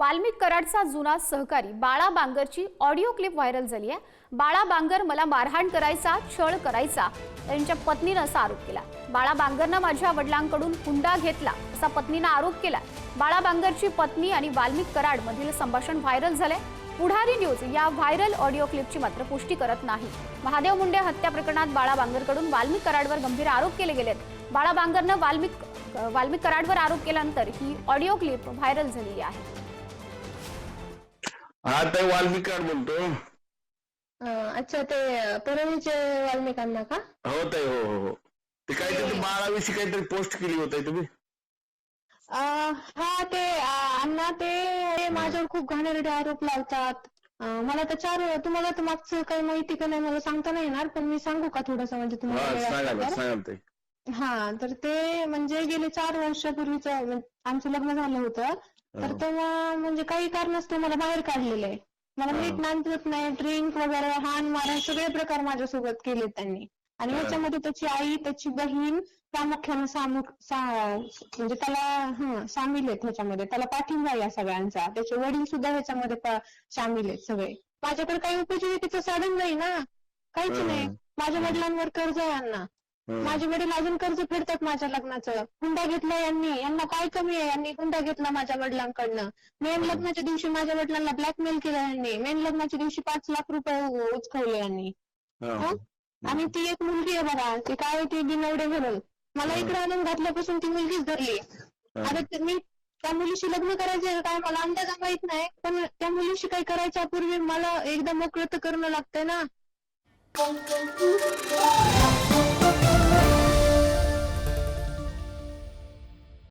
वाल्मिक कराडचा जुना सहकारी बाळा बांगरची ऑडिओ क्लिप व्हायरल झाली आहे. बाळा बांगर मला मारहाण करायचा छळ करायचा त्यांच्या पत्नीनं असा आरोप केला. बाळा बांगरनं माझ्या वडिलांकडून हुंडा घेतला असा पत्नीनं आरोप केला. बाळा बांगरची पत्नी आणि वाल्मिक कराड मधील संभाषण व्हायरल झालंय. पुढारी न्यूज या व्हायरल ऑडिओ क्लिपची मात्र पुष्टी करत नाही. महादेव मुंडे हत्या प्रकरणात बाळा बांगरकडून वाल्मिक कराडवर गंभीर आरोप केले गेलेत. बाळा बांगरनं वाल्मिक वाल्मिक कराडवर आरोप केल्यानंतर ही ऑडिओ क्लिप व्हायरल झालेली आहे. हा ते वाल्मिक कार्ड बोलतो. अं, अच्छा ते परळीचे वाल्मिकांना का? हो ताई हो हो हो. ते काहीतरी बाळाविषयी काहीतरी पोस्ट केली होती तुम्ही? अं, हा ते अं, अण्णा ते ते माझ्यावर खूप घाणेरडे आरोप लावतात. अं, मला तर चार तुम्हाला तर मागचं काही माहिती का नाही मला सांगता नाही येणार पण मी सांगू का थोडस? म्हणजे हा तुम्हाला वेळ सांगा असेल ना तर? सांगा ना ताई. हा तर ते म्हणजे गेले चार वर्षापूर्वीच आमचं लग्न झालं होतं तर हो. तेव्हा म्हणजे काही कारणास्तव मला बाहेर काढलेलं आहे मला हा. नीट नांदवत नाही ड्रिंक वगैरे हाण मारण सगळे प्रकार माझ्यासोबत केले त्यांनी आणि हा. ह्याच्यामध्ये त्याची आई त्याची बहीण प्रामुख्याने सामुख सा- म्हणजे त्याला हं, सामील आहेत ह्याच्यामध्ये त्याला पाठिंबा आहे या सगळ्यांचा त्याचे वडील सुद्धा ह्याच्यामध्ये पा- सामील आहेत सगळे माझ्याकडे काही उपजीविकेचं साधन नाही ना काहीच हा. नाही माझ्या वडिलांवर कर्ज आहे यांना हं. माझे वडील अजून कर्ज फेडतात माझ्या लग्नाचं. हुंडा घेतला यांनी. यांना काय कमी आहे. यांनी हुंडा घेतला माझ्या वडिलांकडनं. मेन लग्नाच्या दिवशी माझ्या वडिलांना ब्लॅकमेल केलं यांनी. मेन लग्नाच्या दिवशी पाच लाख रुपये उचकवले यांनी. आणि ती एक मुलगी आहे बघा. ती काय ती? बिनवडे म्हणून. मला. इकडे आणून घातल्यापासून ती मुलगीच धरली. आता मी त्या मुलीशी लग्न करायचे काय? मला अंदाज माहीत नाही. पण त्या मुलीशी काही करायच्या पूर्वी मला एकदा मोकळं तर करणं लागतंय ना.